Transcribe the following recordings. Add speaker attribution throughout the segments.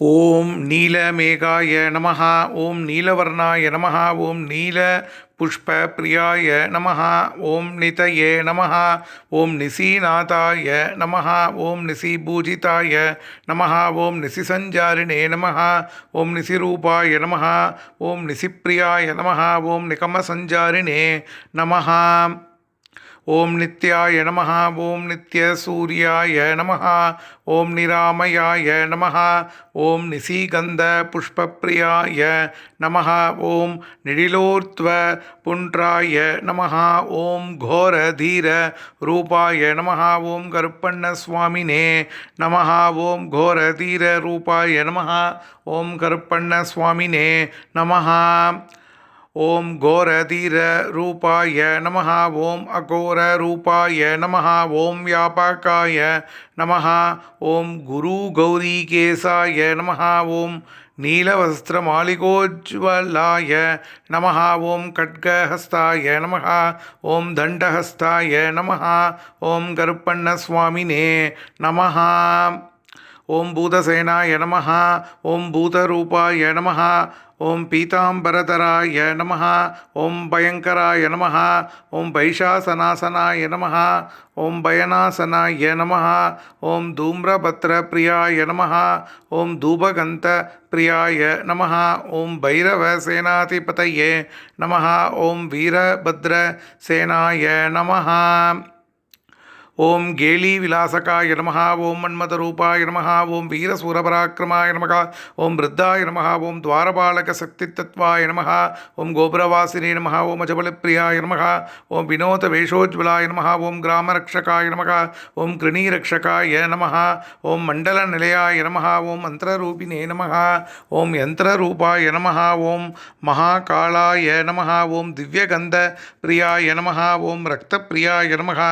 Speaker 1: ஓம் நீலமேகாய நமஹா ஓம் நீலவர்ணாய நமஹா ஓம் நீல புஷ்ப பிரியாய நமஹா ஓம் நிதயே நமஹா ஓம் நிசீநாதாய நமஹா ஓம் நிசிபூஜிதாய நமஹா ஓம் நிசிசஞ்சாரிணே நமஹா ஓம் நிசிரூபாய நமஹா ஓம் நிசிப்பிரியாய நமஹா ஓம் நிகமசஞ்சாரிணே நமஹா. ஓம் நித்யாய நமः ஓம் நித்ய நித்யசூர்யாய நமः ஓம் நிராமயாய நமः ஓம் நிசீகந்த புஷ்பப்பிரியாய நமः ஓம் நிழிலோர்த்வ புன்றாய நமः ஓம் கோர தீர ரூபாய நமः ஓம் கருப்பண்ண சுவாமினே நமः ஓம் கோர தீர ரூபாய நமः ஓம் கருப்பண்ண சுவாமினே நமஹா. ஓம் கோரதீர ரூபாய நமஹா ஓம் அகோர ரூபாய நமஹா ஓம் வியாபாக்காய நமஹா ஓம் குரு கௌரி கேசாய நமஹா ஓம் நீலவஸ்திர மாளிகோஜ்வலாய நமஹா ஓம் கட்கஹஸ்தாய நமஹா ஓம் தண்டஹஸ்தாய நமஹா ஓம் கருப்பண்ணசுவாமினே நமஹா ஓம் பூதசேனாய நமஹா ஓம் பூதரூபாய நமஹா ஓம் பீதாம்பரதராய நம ஓம் பயங்கராய நம ஓம் பைஷாசனாசனாய நம ஓம் பயனாசனாய நம ஓம் தூம்ரபத்ரப்பிரியாய நம ஓம் தூபகந்த பிரியாய நம ஓம் பைரவ சேனாதிபதையே நம ஓம் வீரபத்ர சேனாய நமः ஓம் கேலி விலாசகாய நமः ஓம் மன்மத ரூபாய நமः ஓம் வீரசூரபராக்கிரமாய நமகா ஓம் விருத்தாய நமः ஓம் துவாரபாலக சக்தி தத்வாய நமः ஓம் கோபுரவாசினே நமः ஓம் அஜபலப்பிரியாய நமகா ஓம் வினோத வேஷோஜ்வலாய நமः ஓம் கிராமரக்ஷகாய நமகா ஓம் கிருணீரக்ஷகாய நமः ஓம் மண்டல நிலையாய நமः ஓம் மந்திரரூபிணே நமः ஓம் யந்திரரூபாய நமः ஓம் மகாகாளாய நமः ஓம் திவ்யகந்த பிரியாய நமः ஓம் ரக்தப்பிரியாய நமः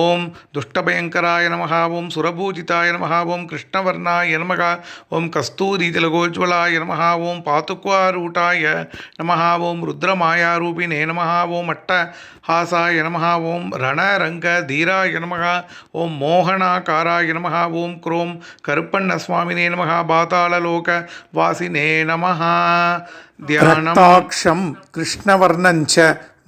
Speaker 1: ஓம் துஷ்டபயங்கராய நமः ஓம் சுரபூஜிதாய நமः ஓம் கிருஷ்ணவர்ணாய நமः ஓம் கஸ்தூரிதிலகோஜ்வலாய நமः ஓம் பாத்துக்வாரூட்டாய நமः ஓம் ருத்ரமாயாரூபிணே நமः ஓம் அட்டஹாசாய நமः ஓம் ரணரங்கதீராய நமः ஓம் மோகனாகாராய நமः ஓம் குரோம் கருப்பண்ணசுவாமினே நமः பாதாளலோக வாசினே நமः தியானம் रक्ताक्षं
Speaker 2: कृष्णवर्णं च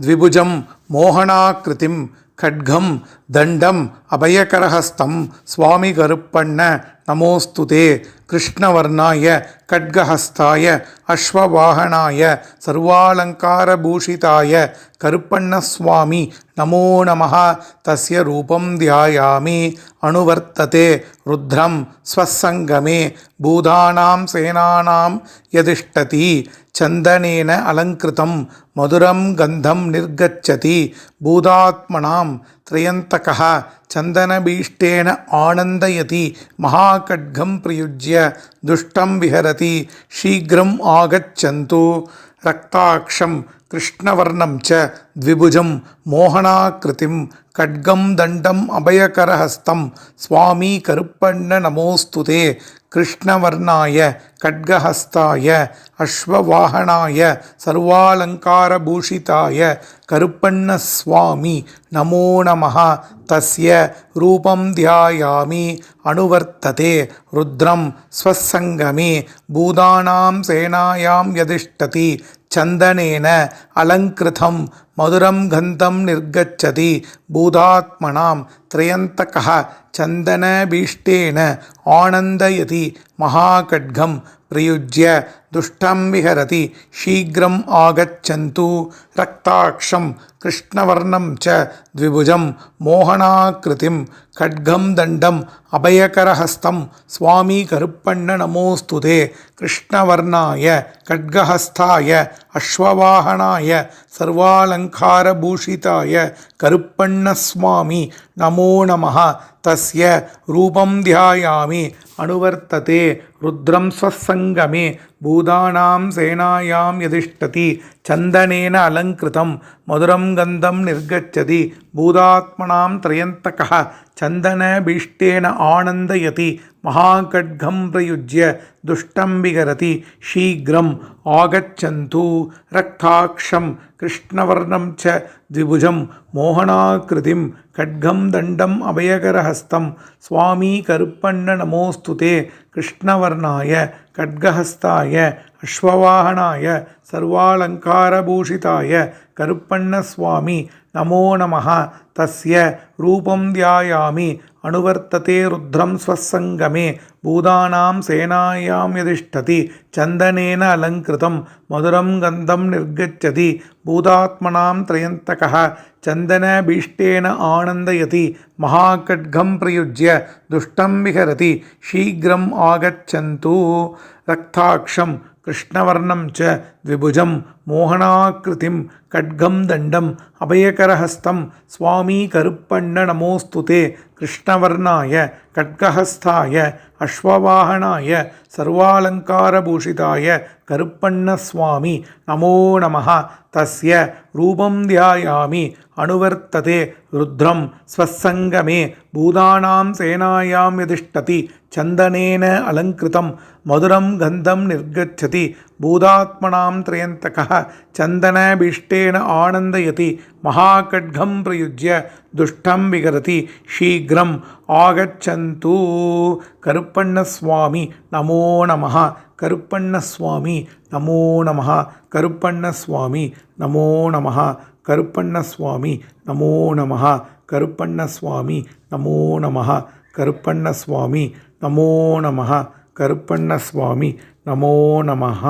Speaker 2: द्विभुजं मोहनाकृतिं खड्गं தண்டம் அபயகரஹஸ்தம். சுவாமி கருப்பண்ண நமோஸ்துதே கிருஷ்ணவர்ணாய கட்கஹஸ்தாய அஸ்வவாகனாய சர்வாலங்காரபூஷிதாய கருப்பண்ணசுவாமி நமோ நம தஸ்ய ரூபம் தியாயாமி. அணுவர்த்ததே. ருத்ரம் ஸ்வசங்கமே. பூதானாம் சேனானாம் யதிஷ்டதி. சந்தனேன அலங்கிருதம். மதுரம் கந்தம் நிர்கச்சதி. பூதாத்மனாம் திரையந்தக சந்தனபீஷ்டேன ஆனந்தயதி மகாகட்கம் பிரயுஜ்ய துஷ்டம் விஹரதி சீக்கிரம் ஆகச்சந்து ரக்தாட்சம் கிருஷ்ணவர்ணம் ச த்விபுஜம் மோகனாக்கிருதிம் கட்கம் தண்டம் அபயகரஹஸ்தம் சுவாமி கருப்பண்ண நமோஸ்துதே கிருஷ்ணவர்ணாய கட்கஹஸ்தாய அஸ்வவாகனாய சர்வாலங்காரபூஷிதாய கருப்பண்ண சுவாமி நமோ நமஹ தஸ்ய ரூபம் தியாயாமி அனுவர்த்ததே ருத்ரம் ஸ்வசங்கமே பூதானாம் சேனாயாம் யதிஷ்டதி சந்தனேன அலங்கிருதம் மதுரம் கந்தம் நிர்கச்சதி பூதாத்மனாம் திரையந்தக சந்தனபீஷ்டேன ஆனந்தயதி மகாகட்கம் பிரயுஜ்ய துஷ்டம் விஹரதி. ஷீக்ரம் ஆகச்சந்து. ரக்தாட்சம் கிருஷ்ணவர்ணம் ச த்விபுஜம் மோகனாக்கிருதிம் கட்கம் தண்டம் அபயகரஹஸ்தம். சுவாமி கருப்பண்ண நமோஸ்துதே. கிருஷ்ணவர்ணாய கட்கஹஸ்தாய அஸ்வவாகனாய சர்வாலங்காரபூஷிதாய கருப்பண்ணசுவாமி நமோ நம தஸ்ய ரூபம் தியாயாமி அனுவர்த்ததே ருத்ரம் ஸ்வசங்கமே பூ பூதானாம் சேனாயாம் யதிஷ்டதி சந்தனேன அலங்கிருதம் மதுரம் கந்தம் நிர்கச்சதி பூதாத்மனாம் திரையந்தக சந்தன பீஷ்டேன ஆனந்தயதி மகாகட்கம் பிரயுஜ்ய துஷ்டம் விகரதி ஷீக்ரம் ஆகச்சந்து ரக்தாட்சம் கிருஷ்ணவர்ணம் ச திபுஜம் மோகனாகிருதிம் கட்கம் தண்டம் அபயகரஹஸ்தம் சுவாமி கருப்பண்ண நமோஸ்துதே கிருஷ்ணவர்ணாய கட்கஹஸ்தாய அஸ்வவாகனாய சர்வாலங்காரபூஷிதாய கருப்பண்ணசுவாமி நமோ நம தஸ்ய ரூபம் தியாயாமி அனுவர்த்ததே ருத்ரம் ஸ்வசங்கமே. பூதானாம் சேனாயாம் யதிஷ்டதி சந்தனேன அலங்கிருதம் மதுரம் கந்தம் நிர்கச்சதி பூதாத்மனாம் திரயந்தக சந்தனபீஷ்டேன ஆனந்தயதி மகாகட்கம் பிரயுஜ்ய துஷ்டம் விஹரதி. ஷீக்ரம் ஆகச்சந்து. ரக்தாட்சம் कृष्णवर्णं च द्विभुजं மோகனாக்கிருதிம் கட்கம் தண்டம் அபயகரஹஸ்தம். சுவாமி கருப்பண்ண நமோஸ்துதே கிருஷ்ணவர்ணாய கட்கஹஸ்தாய அஸ்வவாகனாய சர்வாலங்காரபூஷிதாய கருப்பண்ண சுவாமி நமோ நம தஸ்ய ரூபம் தியாயாமி அனுவர்த்ததே ருத்ரம் ஸ்வசங்கமே பூதானாம் சேனாயாம் யதிஷ்டதி சந்தனேன அலங்கிருதம் மதுரம் கந்தம் நிர்கச்சதி பூதாத்மனாம் திரயந்தக चन्दनभीष्टेन आनन्दयति महाखड्गं प्रयुज्य दुष्टं विहरति शीघ्रम् आगच्छन्तु करुप्पण्णस्वामी नमो नमः करुप्पण्णस्वामी नमो नमः करुप्पण्णस्वामी नमो नमः करुप्पण्णस्वामी नमो नमः करुप्पण्णस्वामी नमो नमः करुप्पण्णस्वामी नमो नमः करुप्पण्णस्वामी नमो नमः